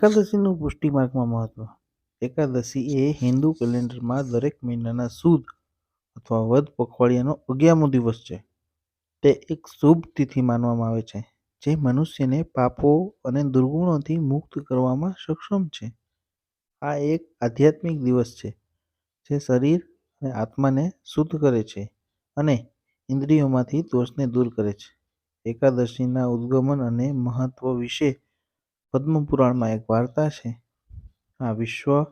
એકાદશીનું પુષ્ટિમાર્ગમાં મહત્વ એકાદશી એ હિન્દુ કેલેન્ડરમાં દરેક મહિનાના સુદ અથવા વધ પખવાડિયાનો અગિયારમો દિવસ છે. તે એક શુભ તિથિ માનવામાં આવે છે, જે મનુષ્યને પાપો અને દુર્ગુણોથી મુક્ત કરવામાં સક્ષમ છે. આ એક આધ્યાત્મિક દિવસ છે, જે શરીર અને આત્માને શુદ્ધ કરે છે અને ઇન્દ્રિયોમાંથી દોષને દૂર કરે છે. એકાદશીના ઉદ્ગમન અને મહત્વ વિશે પદ્મ પુરાણમાં એક વાર્તા છે. આ વિશ્વ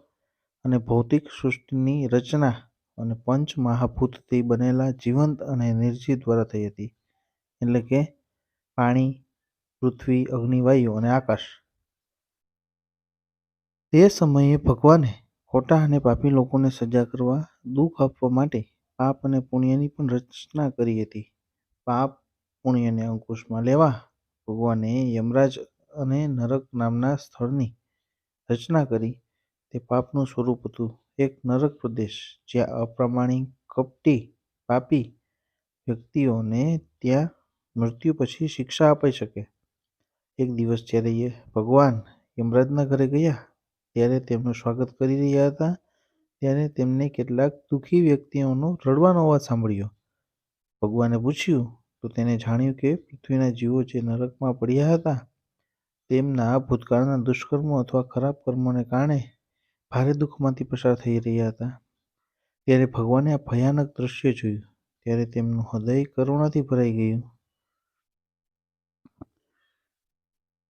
અને ભૌતિક સૃષ્ટિની રચના અને પંચ મહાભૂતથી બનેલા જીવંત અને નિર્જીવ દ્વારા થઈ હતી. એટલે કે પાણી, પૃથ્વી, અગ્નિ, અને આકાશ. તે સમયે ભગવાને ખોટા અને પાપી લોકોને સજા કરવા, દુઃખ આપવા માટે પાપ અને પુણ્યની પણ રચના કરી હતી. પાપ પુણ્યને અંકુશમાં લેવા ભગવાને યમરાજ અને નરક નામના સ્થળની રચના કરી. તે પાપનું સ્વરૂપ હતું એક નરક પ્રદેશ જ્યાં અપ્રામાણિક, કપટી, પાપી વ્યક્તિઓને ત્યાં મૃત્યુ પછી શિક્ષા અપાઈ શકે. એક દિવસ જ્યારે એ ભગવાન યમરાજના ઘરે ગયા ત્યારે તેમનું સ્વાગત કરી રહ્યા હતા ત્યારે તેમને કેટલાક દુઃખી વ્યક્તિઓનો રડવાનો અવાજ સાંભળ્યો. ભગવાને પૂછ્યું તો તેને જાણ્યું કે પૃથ્વીના જીવો જે નરકમાં પડ્યા હતા તેમના ભૂતકાળના દુષ્કર્મો અથવા ખરાબ કર્મોને કારણે ભારે દુઃખમાંથી પસાર થઈ રહ્યા હતા. ત્યારે ભગવાને આ ભયાનક દૃશ્ય જોયું ત્યારે તેમનું હૃદય કરુણાથી ભરાઈ ગયું.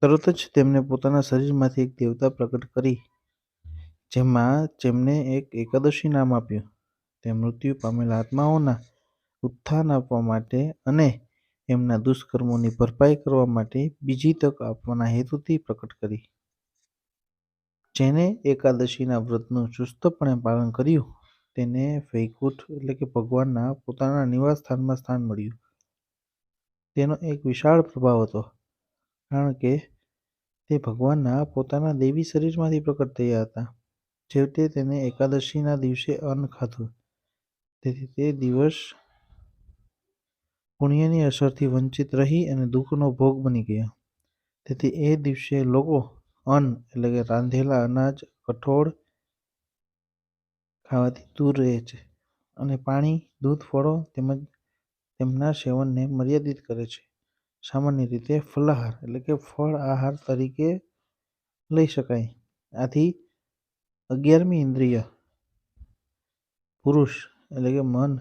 તરત જ તેમણે પોતાના શરીરમાંથી એક દેવતા પ્રગટ કરી, જેમાં જેમને એક એકાદશી નામ આપ્યું. તે મૃત્યુ પામેલા આત્માઓના ઉત્થાન આપવા માટે અને એમના દુષ્કર્મોની ભરપાઈ કરવા માટે બીજી તક આપવાના હેતુથી પ્રકટ કરી. જેને એકાદશીના વ્રતનું ચુસ્તપણે પાલન કર્યું, તેને વૈકુંઠ એટલે કે ભગવાનના પોતાના નિવાસસ્થાનમાં સ્થાન મળ્યું. તેનો એક વિશાળ પ્રભાવ હતો, કારણ કે તે ભગવાનના પોતાના દેવી શરીરમાંથી પ્રકટ થયા હતા. છેવટે તેને એકાદશીના દિવસે અન્ન ખાધું તેથી તે દિવસ પુણ્યની અસરથી વંચિત રહી અને દુઃખનો ભોગ બની ગયા તેથી એ દિવસે લોકો અન્ન એટલે કે રાંધેલા અનાજ, કઠોળ ખાવાથી દૂર રહે છે અને પાણી, દૂધ, ફળો તેમજ તેમના સેવનને મર્યાદિત કરે છે. સામાન્ય રીતે ફલાહાર એટલે કે ફળ આહાર તરીકે લઈ શકાય. આથી અગિયારમી ઇન્દ્રિય પુરુષ એટલે કે મન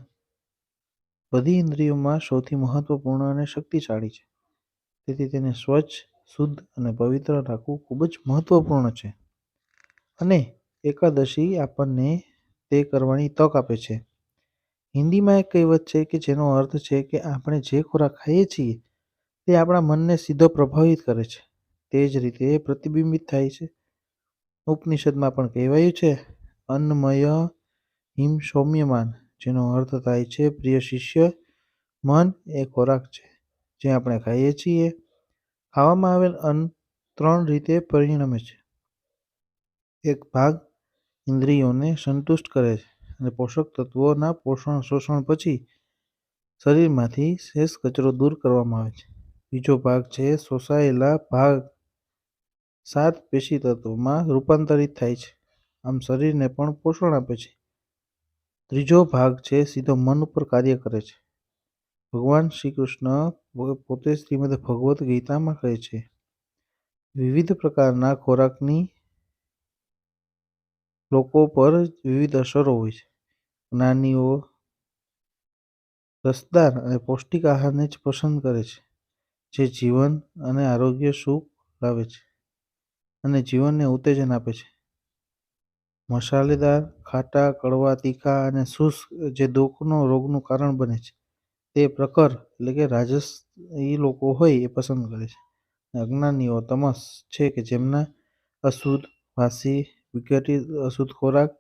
બધી ઇન્દ્રિયોમાં સૌથી મહત્વપૂર્ણ અને શક્તિશાળી છે. તેથી તેને સ્વચ્છ, શુદ્ધ અને પવિત્ર રાખવું ખૂબ જ મહત્વપૂર્ણ છે અને એકાદશી આપણને તે કરવાની તક આપે છે. હિન્દીમાં એક કહેવત છે કે જેનો અર્થ છે કે આપણે જે ખોરાક ખાઈએ છીએ તે આપણા મનને સીધો પ્રભાવિત કરે છે તે જ રીતે પ્રતિબિંબિત થાય છે. ઉપનિષદમાં પણ કહેવાયું છે અન્નમય હિમ સૌમ્યમાન જેનો અર્થ થાય છે પ્રિય શિષ્ય, મન એ ખોરાક છે જે આપણે ખાઈએ છીએ. ખાવામાં આવેલ અન્ન ત્રણ રીતે પરિણમે છે. એક ભાગ ઇન્દ્રિયોને સંતુષ્ટ કરે છે અને પોષક તત્વોના પોષણ શોષણ પછી શરીરમાંથી શેષ કચરો દૂર કરવામાં આવે છે. બીજો ભાગ છે શોષાયેલા ભાગ સાત પેશી તત્વોમાં રૂપાંતરિત થાય છે આમ શરીરને પણ પોષણ આપે છે. ત્રીજો ભાગ છે, સીધો મન ઉપર કાર્ય કરે છે. ભગવાન શ્રી કૃષ્ણ પોતે શ્રીમદ ભગવદ્ ગીતામાં કહે છે, વિવિધ પ્રકારના ખોરાકની લોકો પર વિવિધ અસરો હોય છે. જ્ઞાનીઓ રસદાર અને પૌષ્ટિક આહારને જ પસંદ કરે છે, જે જીવન અને આરોગ્ય સુખ લાવે છે અને જીવનને ઉત્તેજન આપે છે. મસાલેદાર, ખાટા, કડવા, તીખા અને શુષ્ક જે દુઃખનો રોગનું કારણ બને છે તે પ્રકર એટલે કે રાજસી લોકો હોય એ પસંદ કરે છે. અજ્ઞાનીઓ તમસ છે કે જેમના અશુદ્ધ, વાસી, વિઘટિત, અશુદ્ધ ખોરાક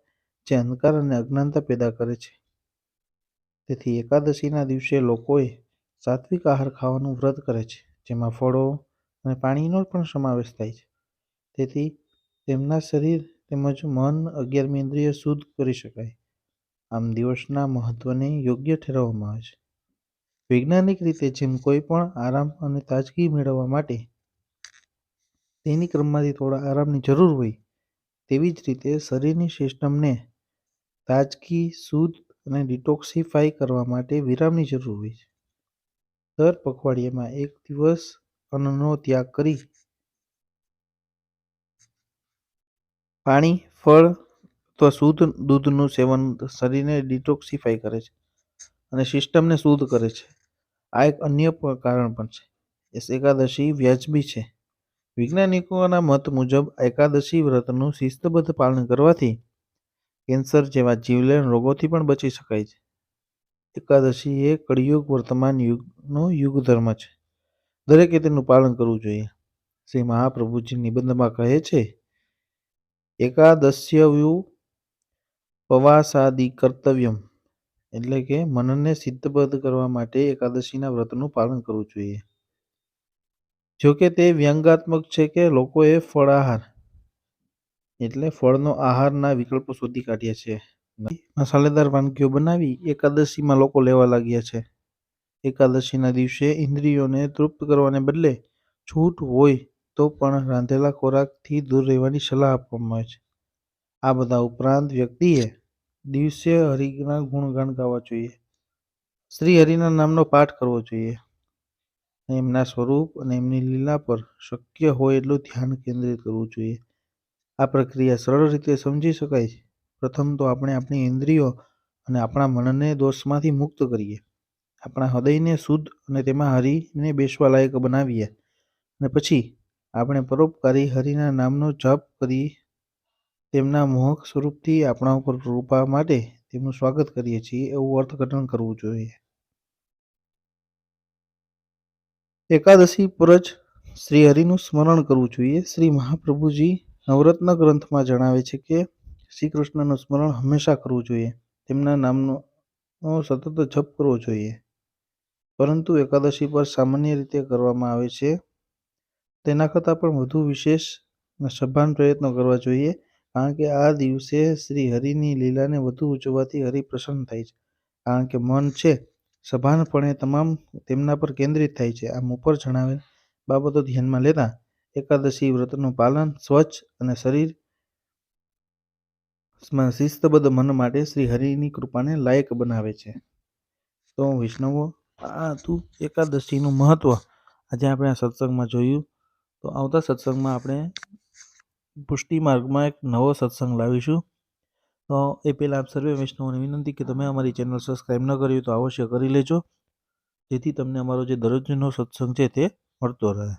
જે અંધકાર અને અજ્ઞાનતા પેદા કરે છે. તેથી એકાદશીના દિવસે લોકોએ સાત્વિક આહાર ખાવાનું વ્રત કરે છે જેમાં ફળો અને પાણીનો પણ સમાવેશ થાય છે. તેથી તેમના શરીર તેમજ મન અગિયારમી ઇન્દ્રિય શુદ્ધ કરી શકાય. આમ દિવસના મહત્વને યોગ્ય ઠેરવવામાં આવે છે. વૈજ્ઞાનિક રીતે જેમ કોઈ પણ આરામ અને તાજગી મેળવવા માટે તેની ક્રમમાંથી થોડા આરામની જરૂર હોય, તેવી જ રીતે શરીરની સિસ્ટમને તાજગી, શુદ્ધ અને ડિટોક્સિફાય કરવા માટે વિરામની જરૂર હોય છે દર પખવાડિયામાં એક દિવસ અન્નનો ત્યાગ કરી પાણી, ફળ અથવા શુદ્ધ દૂધનું સેવન શરીરને ડિટોક્સિફાય કરે છે અને સિસ્ટમને શુદ્ધ કરે છે. આ એક અન્ય કારણ પણ છે. એકાદશી વ્યાજબી છે. વૈજ્ઞાનિકોના મત મુજબ એકાદશી વ્રતનું શિસ્તબદ્ધ પાલન કરવાથી કેન્સર જેવા જીવલેણ રોગોથી પણ બચી શકાય છે. એકાદશી એ કળિયુગ વર્તમાન યુગનો યુગ ધર્મ છે. દરેકે તેનું પાલન કરવું જોઈએ. શ્રી મહાપ્રભુજી નિબંધમાં કહે છે એકાદશ્યવ્યુ પવાસાદી કર્તવ્યમ. એટલે કે મનને સિદ્ધબદ્ધ કરવા માટે એકાદશીના વ્રતનું પાલન કરવું જોઈએ. જો કે તે વ્યંગાત્મક છે કે લોકોએ ફળાહાર, એટલે ફળનો આહારના વિકલ્પો શોધી કાઢ્યા છે. મસાલેદાર વાનગીઓ બનાવી એકાદશીમાં લોકો લેવા લાગ્યા છે. એકાદશીના દિવસે ઇન્દ્રિયોને તૃપ્ત કરવાને બદલે છૂટ હોય તો પણ રાંધેલા ખોરાકથી દૂર રહેવાની સલાહ આપવામાં આવે છે. આ બધા ઉપરાંત વ્યક્તિએ દિવસે હરિના ગુણગાન ગાવા જોઈએ. શ્રી હરિના નામનો પાઠ કરવો જોઈએ. એમના સ્વરૂપ અને એમની લીલા પર શક્ય હોય એટલું ધ્યાન કેન્દ્રિત કરવું જોઈએ. આ પ્રક્રિયા સરળ રીતે સમજી શકાય છે. પ્રથમ તો આપણે આપણી ઇન્દ્રિયો અને આપણા મનને દોષમાંથી મુક્ત કરીએ. આપણા હૃદયને શુદ્ધ અને તેમાં હરિને બેસવા લાયક બનાવીએ. અને પછી આપણે પરોપકારી હરિના નામનો જપ કરી તેમના મોહક સ્વરૂપથી આપણા ઉપર કૃપા માટે તેમનું સ્વાગત કરીએ છીએ, એવું અર્થઘટન કરવું જોઈએ. એકાદશી પર જ શ્રી હરિનું સ્મરણ કરવું જોઈએ. શ્રી મહાપ્રભુજી નવરત્ન ગ્રંથમાં જણાવે છે કે શ્રી કૃષ્ણનું સ્મરણ હંમેશા કરવું જોઈએ. તેમના નામનો સતત જપ કરવો જોઈએ. પરંતુ એકાદશી પર સામાન્ય રીતે કરવામાં આવે છે તેના કરતાં પણ વધુ વિશેષ અને સભાન પ્રયત્નો કરવા જોઈએ, કારણ કે આ દિવસે શ્રી હરિની લીલાને વધુ ઉજવવાથી હરિ પ્રસન્ન થાય છે. કારણ કે મન છે સભાનપણે તમામ તેમના પર કેન્દ્રિત થાય છે. આમ ઉપર જણાવેલ બાબતો ધ્યાનમાં લેતા એકાદશી વ્રતનું પાલન, સ્વચ્છ અને શરીર શિસ્તબદ્ધ મન માટે શ્રી હરિની કૃપાને લાયક બનાવે છે. તો વિષ્ણવો, આ હતું એકાદશીનું મહત્વ. આજે આપણે આ સત્સંગમાં જોયું તો આવતા સત્સંગમાં આપણે પુષ્ટિ માર્ગમાં એક નવો સત્સંગ લાવીશું. તો એ પહેલાં આપ સર્વે વૈષ્ણવોને વિનંતી કે તમે અમારી ચેનલ સબસ્ક્રાઈબ ન કરી તો અવશ્ય કરી લેજો. જેથી તમને અમારો જે દરરોજનો સત્સંગ છે તે મળતો રહે.